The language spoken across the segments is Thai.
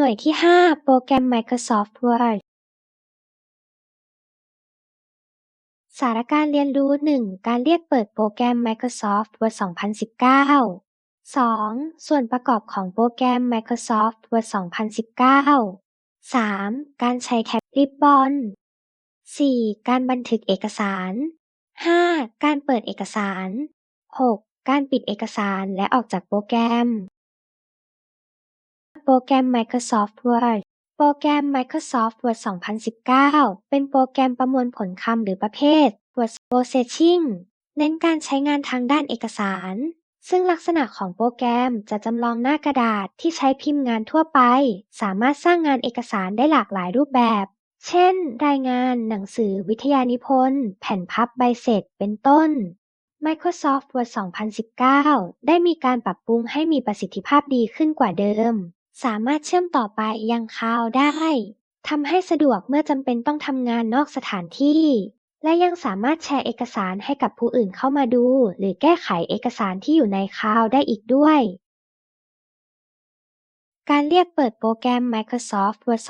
หน่วยที่5โปรแกรม Microsoft Word สารการเรียนรู้ 1. การเรียกเปิดโปรแกรม Microsoft Word 2019 2. ส่วนประกอบของโปรแกรม Microsoft Word 2019 3. การใช้แท็บ Ribbon 4. การบันทึกเอกสาร 5. การเปิดเอกสาร 6. การปิดเอกสารและออกจากโปรแกรม โปรแกรม Microsoft Word โปรแกรม Microsoft Word 2019 เป็นโปรแกรมประมวลผลคำหรือประเภท Word Processing เน้นการใช้งานทางด้านเอกสาร ซึ่งลักษณะของโปรแกรมจะจำลองหน้ากระดาษที่ใช้พิมพ์งานทั่วไป สามารถสร้างงานเอกสารได้หลากหลายรูปแบบ เช่น รายงาน หนังสือวิทยานิพนธ์ แผ่นพับใบเสร็จ เป็นต้น Microsoft Word 2019 ได้มีการปรับปรุงให้มีประสิทธิภาพดีขึ้นกว่าเดิม สามารถเชื่อมต่อไปยังคลาวด์ได้ทำให้สะดวกเมื่อจำเป็นต้องทำงานนอกสถานที่ และยังสามารถแชร์เอกสารให้กับผู้อื่นเข้ามาดู หรือแก้ไขเอกสารที่อยู่ในคลาวด์ได้อีกด้วย การเรียกเปิดโปรแกรม Microsoft Word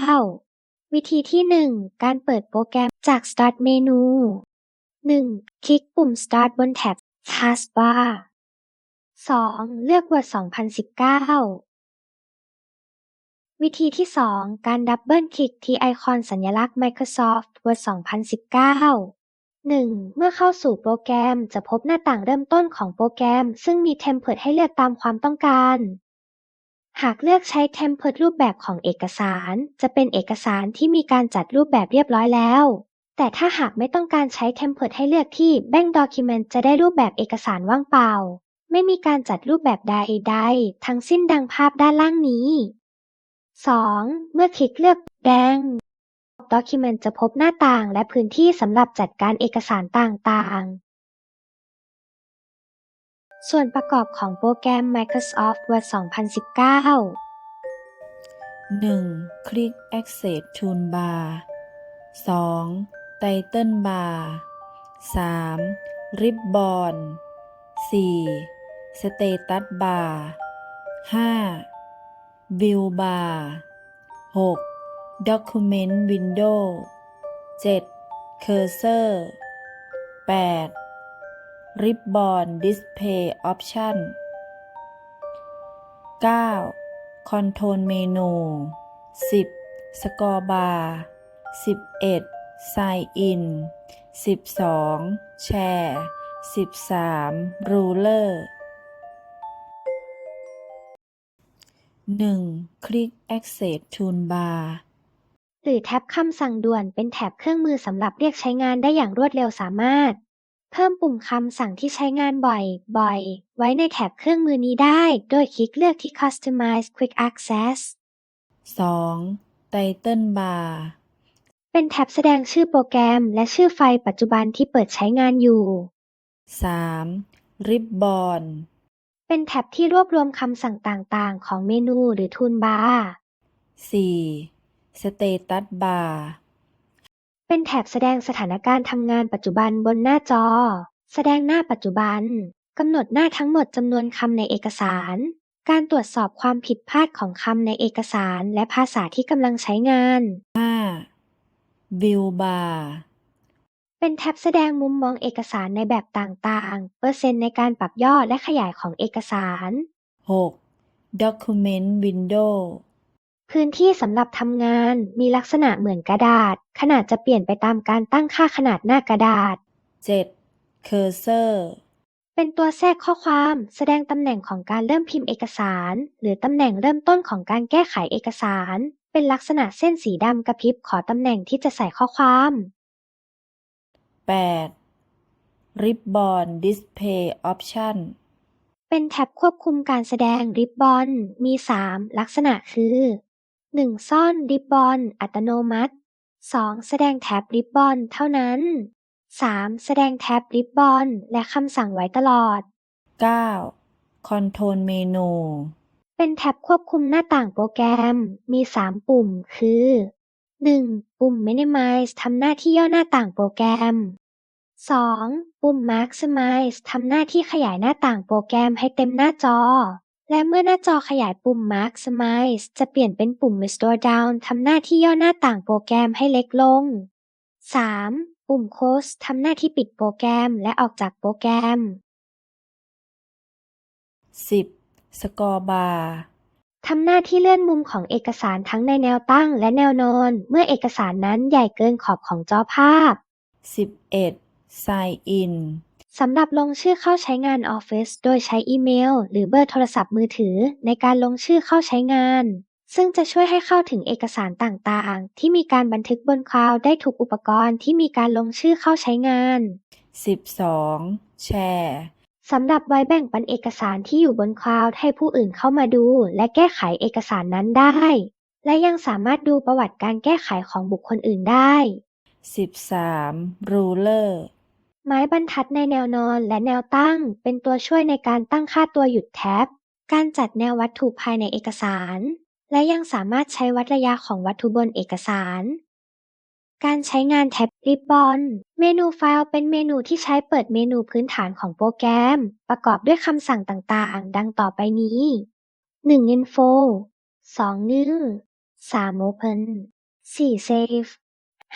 2019 วิธีที่ 1 การเปิดโปรแกรมจาก Start เมนู 1. คลิกปุ่ม Start บนแท็บ Taskbar 2. เลือก Word 2019 วิธีที่ 2 การดับเบิลคลิกที่ไอคอนสัญลักษณ์ Microsoft Word 2019 1. เมื่อเข้าสู่โปรแกรมจะพบหน้าต่างเริ่มต้นของโปรแกรม ซึ่งมีเทมเพลตให้เลือกตามความต้องการ หากเลือกใช้เทมเพลตรูปแบบของเอกสาร จะเป็นเอกสารที่มีการจัดรูปแบบเรียบร้อยแล้ว แต่ถ้าหากไม่ต้องการใช้เทมเพลตให้เลือกที่ Bank Document จะได้รูปแบบเอกสารว่างเปล่า ไม่มีการจัดรูปแบบใดๆ ทั้งสิ้นดังภาพด้านล่างนี้ 2. เมื่อคลิกเลือก Bank Document จะพบหน้าต่างและพื้นที่สำหรับจัดการเอกสารต่างๆ ส่วนประกอบของโปรแกรม Microsoft Word 2019 1. คลิก Access Toolbar 2. Title Bar 3. Ribbon 4. Status Bar 5. View Bar 6. Document Window 7. Cursor 8. Ribbon Display Option 9. Control Menu 10. Scroll Bar 11. Sign In 12. Share 13. Ruler 1. คลิก Access Toolbar หรือแท็บคำสั่งด่วนเป็นแท็บเครื่องมือสำหรับเรียกใช้งานได้อย่างรวดเร็วสามารถ เพิ่มปุ่มคำสั่งที่ใช้งานบ่อยบ่อยไว้ในแท็บเครื่องมือนี้ได้ โดยคลิกเลือกที่ Customize Quick Access 2. Title Bar เป็นแท็บแสดงชื่อโปรแกรม และชื่อไฟล์ปัจจุบันที่เปิดใช้งานอยู่ 3. Ribbon เป็นแท็บที่รวบรวมคำสั่งต่าง ๆ ของเมนูหรือทูลบาร์ 4. Status Bar เป็นแถบแสดงสถานการณ์ทำงานปัจจุบันบนหน้าจอ แสดงหน้าปัจจุบัน กำหนดหน้าทั้งหมดจำนวนคำในเอกสาร การตรวจสอบความผิดพลาดของคำในเอกสารและภาษาที่กำลังใช้งาน 5. View Bar เป็นแท็บแสดงมุมมองเอกสารในแบบต่างๆ เปอร์เซ็นต์ในการปรับย่อและขยายของเอกสาร 6. Document Window พื้นที่สำหรับทำงานมีลักษณะเหมือนกระดาษ ขนาดจะเปลี่ยนไปตามการตั้งค่าขนาดหน้ากระดาษ 7. Cursor เป็นตัวแทรกข้อความแสดงตำแหน่งของการเริ่มพิมพ์เอกสาร หรือตำแหน่งเริ่มต้นของการแก้ไขเอกสาร เป็นลักษณะเส้นสีดำกระพริบขอตำแหน่งที่จะใส่ข้อความ 8. Ribbon Display Option เป็นแท็บควบคุมการแสดงริบบอนมี 3 ลักษณะคือ 1. ซ่อนริบบอนอัตโนมัติ 2. แสดงแท็บริบบอนเท่านั้น 3. แสดงแท็บริบบอนและคำสั่งไว้ตลอด 9. Control Menu เป็นแท็บควบคุมหน้าต่างโปรแกรมมี 3 ปุ่มคือ 1. ปุ่ม Minimize ทำหน้าที่ย่อหน้าต่างโปรแกรม 2. ปุ่ม Maximize ทำหน้าที่ขยายหน้าต่างโปรแกรมให้เต็มหน้าจอ และเมื่อหน้าจอขยายปุ่ม Maximize จะเปลี่ยนเป็นปุ่ม Restore Down ทำหน้าที่ย่อหน้าต่างโปรแกรมให้เล็กลง 3. ปุ่ม Close ทำหน้าที่ปิดโปรแกรมและออกจากโปรแกรม 10. สกอร์บาร์ ทำหน้าที่เลื่อนมุมของเอกสารทั้งในแนวตั้งและแนวนอน เมื่อเอกสารนั้นใหญ่เกินขอบของจอภาพ 11. Sign in สำหรับลงชื่อเข้าใช้งาน Office โดยใช้อีเมล หรือเบอร์โทรศัพท์มือถือในการลงชื่อเข้าใช้งาน ซึ่งจะช่วยให้เข้าถึงเอกสารต่างๆ ที่มีการบันทึกบนคลาวด์ได้ทุกอุปกรณ์ที่มีการลงชื่อเข้าใช้งาน 12. แชร์ สำหรับไว้แบ่งปันเอกสารที่อยู่บนคลาวด์ให้ผู้อื่นเข้ามาดู และแก้ไขเอกสารนั้นได้ และยังสามารถดูประวัติการแก้ไขของบุคคลอื่นได้ 13. Ruler ไม้บรรทัดในแนวนอนและแนวตั้ง เป็นตัวช่วยในการตั้งค่าตัวหยุดแท็บ การจัดแนววัตถุภายในเอกสาร และยังสามารถใช้วัดระยะของวัตถุบนเอกสาร การใช้งานแท็บริบบอนเมนูไฟล์เป็นเมนูที่ใช้เปิดเมนูพื้นฐานของโปรแกรม ประกอบด้วยคำสั่งต่างๆ ดังต่อไปนี้ 1. Info 2. New 3. Open 4. Save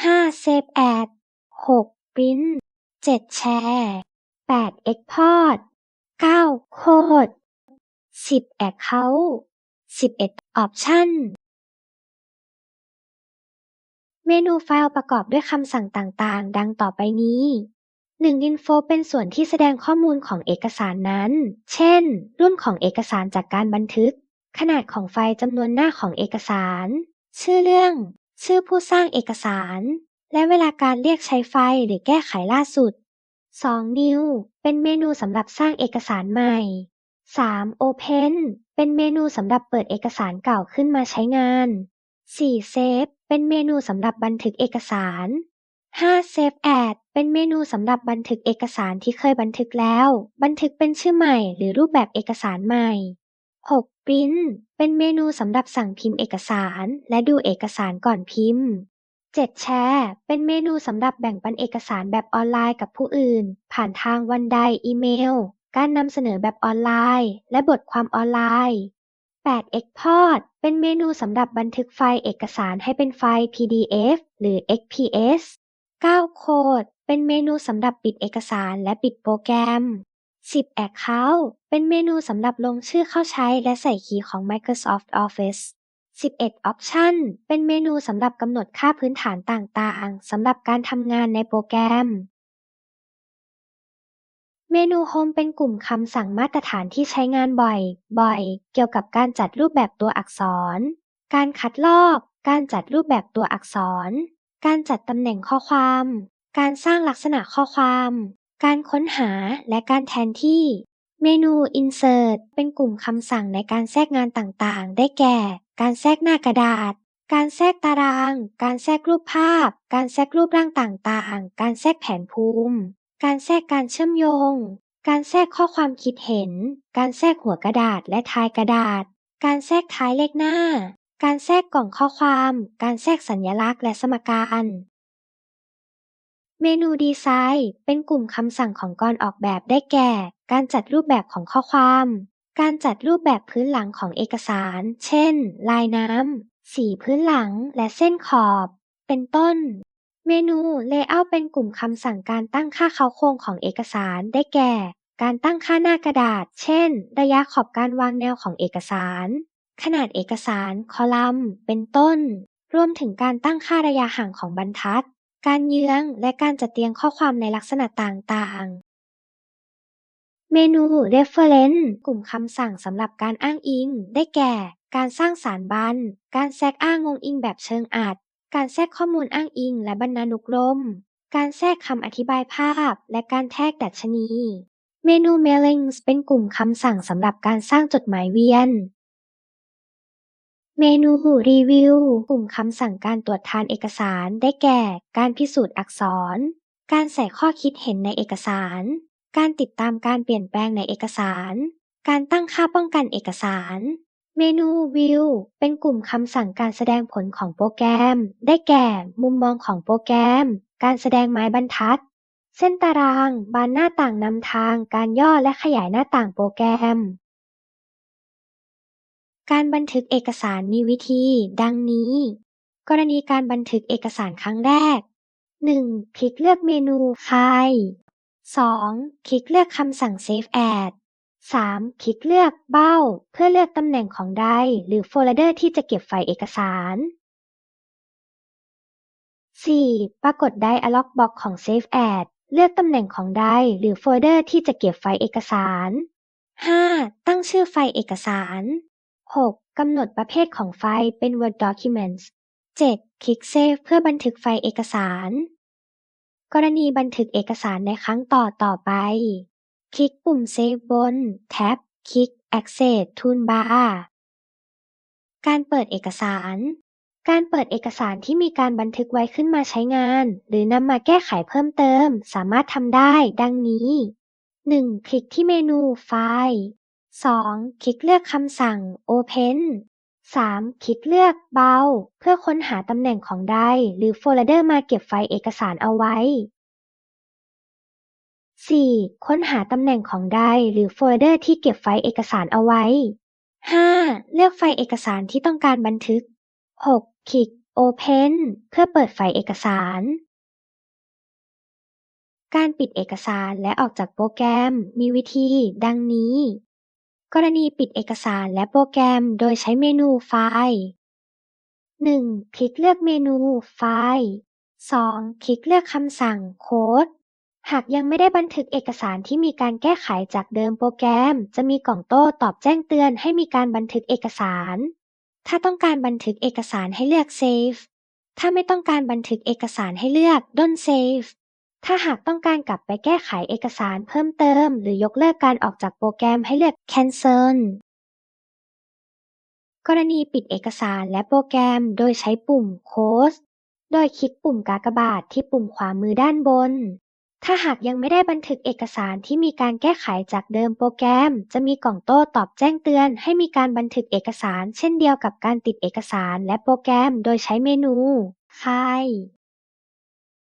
5. Save As 6. Print 7. แชร์ 8. Export 9. โค้ด 10. Account 11. Option เมนูไฟล์ประกอบด้วยคำสั่งต่างๆ ดังต่อไปนี้ 1. Info เป็นส่วนที่แสดงข้อมูลของเอกสารนั้น เช่น รุ่นของเอกสารจากการบันทึก ขนาดของไฟล์จำนวนหน้าของเอกสาร ชื่อเรื่อง ชื่อผู้สร้างเอกสาร และเวลาการเรียกใช้ไฟล์หรือแก้ไขล่าสุด 2. New เป็นเมนูสำหรับสร้างเอกสารใหม่ 3. Open เป็นเมนูสำหรับเปิดเอกสารเก่าขึ้นมาใช้งาน 4. Save เป็นเมนูสำหรับบันทึกเอกสาร 5. Save As เป็นเมนูสำหรับบันทึกเอกสารที่เคยบันทึกแล้ว บันทึกเป็นชื่อใหม่หรือรูปแบบเอกสารใหม่ 6. Print เป็นเมนูสำหรับสั่งพิมพ์เอกสาร และดูเอกสารก่อนพิมพ์ 7. แชร์เป็นเมนูสำหรับแบ่งปันเอกสารแบบออนไลน์กับผู้อื่น ผ่านทางวันใดอีเมล การนำเสนอแบบออนไลน์ และบทความออนไลน์ 8. Export เป็นเมนูสำหรับบันทึกไฟล์เอกสารให้เป็นไฟล์ PDF หรือ XPS 9. Code เป็นเมนูสำหรับปิดเอกสารและปิดโปรแกรม 10. Account เป็นเมนูสำหรับลงชื่อเข้าใช้และใส่คีย์ของ Microsoft Office 11. Option เป็นเมนูสำหรับกำหนดค่าพื้นฐานต่างๆ สำหรับการทำงานในโปรแกรม เมนู Home เป็นกลุ่มคำสั่งมาตรฐานที่ใช้งานบ่อย บ่อย เกี่ยวกับการจัดรูปแบบตัวอักษร การคัดลอก การจัดรูปแบบตัวอักษร การจัดตำแหน่งข้อความ การสร้างลักษณะข้อความ การค้นหาและการแทนที่ เมนู Insert เป็นกลุ่มคำสั่งในการแทรกงานต่างๆ ได้แก่ การแทรกหน้ากระดาษ การแทรกตาราง การแทรกรูปภาพ การแทรกรูปร่างต่างๆ การแทรกแผนภูมิ การแทรกการเชื่อมโยง การแทรกข้อความคิดเห็น การแทรกหัวกระดาษและท้ายกระดาษ การแทรกท้ายเลขหน้า การแทรกกล่องข้อความ การแทรกสัญลักษณ์และสมการ เมนูดีไซน์ เป็นกลุ่มคำสั่งของกรออกแบบได้แก่ การจัดรูปแบบของข้อความ การจัดรูปแบบพื้นหลังของเอกสาร เช่น ลายน้ำ สีพื้นหลัง และเส้นขอบ เป็นต้น เมนู Layout เป็นกลุ่มคำสั่งการตั้งค่าเค้าโครงของเอกสาร ได้แก่ การตั้งค่าหน้ากระดาษ เช่น ระยะขอบการวางแนวของเอกสาร ขนาดเอกสาร คอลัมน์ เป็นต้น รวมถึงการตั้งค่าระยะห่างของบรรทัด การเยื้อง และการจัดเรียงข้อความในลักษณะต่างๆเมนู Reference กลุ่มคำสั่งสำหรับการอ้างอิง ได้แก่ การสร้างสารบัญ การแทรกอ้างงงอิงแบบเชิงอัด การแทรกข้อมูลอ้างอิงและบรรณานุกรม การแทรกคำอธิบายภาพ และการแทรกดัชนี เมนู Mailings เป็นกลุ่มคำสั่งสำหรับการสร้างจดหมายเวียน เมนู Review กลุ่มคำสั่งการตรวจทานเอกสาร ได้แก่ การพิสูจน์อักษร การใส่ข้อคิดเห็นในเอกสาร การติดตามการเปลี่ยนแปลงในเอกสาร การตั้งค่าป้องกันเอกสาร เมนู View เป็นกลุ่มคำสั่งการแสดงผลของโปรแกรม ได้แก่ มุมมองของโปรแกรม การแสดงไม้บรรทัด เส้นตาราง บานหน้าต่างนำทาง การย่อและขยายหน้าต่างโปรแกรม การบันทึกเอกสารมีวิธี ดังนี้ กรณีการบันทึกเอกสารครั้งแรก 1. คลิกเลือกเมนู File 2. คลิกเลือกคำสั่ง Save As 3. คลิกเลือกเบ้า เพื่อเลือกตำแหน่งของไดร์หรือโฟลเดอร์ที่จะเก็บไฟล์เอกสาร 4. ปรากฏ Dialog Box ของ Save As เลือกตำแหน่งของไดร์หรือโฟลเดอร์ที่จะเก็บไฟล์เอกสาร 5. ตั้งชื่อไฟล์เอกสาร 6. กำหนดประเภทของไฟล์เป็น Word Documents 7. คลิก Save เพื่อบันทึกไฟล์เอกสาร กรณีบันทึกเอกสารในครั้งต่อต่อไป คลิกปุ่ม Save บน แท็บ คลิก Access Toolbar การเปิดเอกสาร การเปิดเอกสารที่มีการบันทึกไว้ขึ้นมาใช้งาน หรือนำมาแก้ไขเพิ่มเติม สามารถทำได้ ดังนี้ 1. คลิกที่เมนูไฟล์ 2. คลิกเลือกคำสั่ง Open 3. คลิกเลือกเบา เพื่อค้นหาตำแหน่งของไดร์หรือโฟลเดอร์มาเก็บไฟล์เอกสารเอาไว้ 4. ค้นหาตำแหน่งของไดร์หรือโฟลเดอร์ที่เก็บไฟล์เอกสารเอาไว้ 5. เลือกไฟล์เอกสารที่ต้องการบันทึก 6. คลิก Open เพื่อเปิดไฟล์เอกสาร การปิดเอกสารและออกจากโปรแกรมมีวิธี ดังนี้ กรณีปิดเอกสารและโปรแกรมโดยใช้เมนูไฟล์ 1. คลิกเลือกเมนูไฟล์ 2. คลิกเลือกคำสั่งโค้ด หากยังไม่ได้บันทึกเอกสารที่มีการแก้ไขจากเดิมโปรแกรม จะมีกล่องโต้ตอบแจ้งเตือนให้มีการบันทึกเอกสาร ถ้าต้องการบันทึกเอกสารให้เลือก Save ถ้าไม่ต้องการบันทึกเอกสารให้เลือก Don't Save ถ้าหากต้องการกลับไปแก้ไขเอกสารเพิ่มเติม หรือยกเลิกการออกจากโปรแกรมให้เลือก Cancel กรณีปิดเอกสารและโปรแกรมโดยใช้ปุ่ม Close โดยคลิกปุ่มกากบาทที่ปุ่มขวามือด้านบน ถ้าหากยังไม่ได้บันทึกเอกสารที่มีการแก้ไขจากเดิมโปรแกรม จะมีกล่องโต้ตอบแจ้งเตือนให้มีการบันทึกเอกสาร เช่นเดียวกับการติดเอกสารและโปรแกรม โดยใช้เมนู File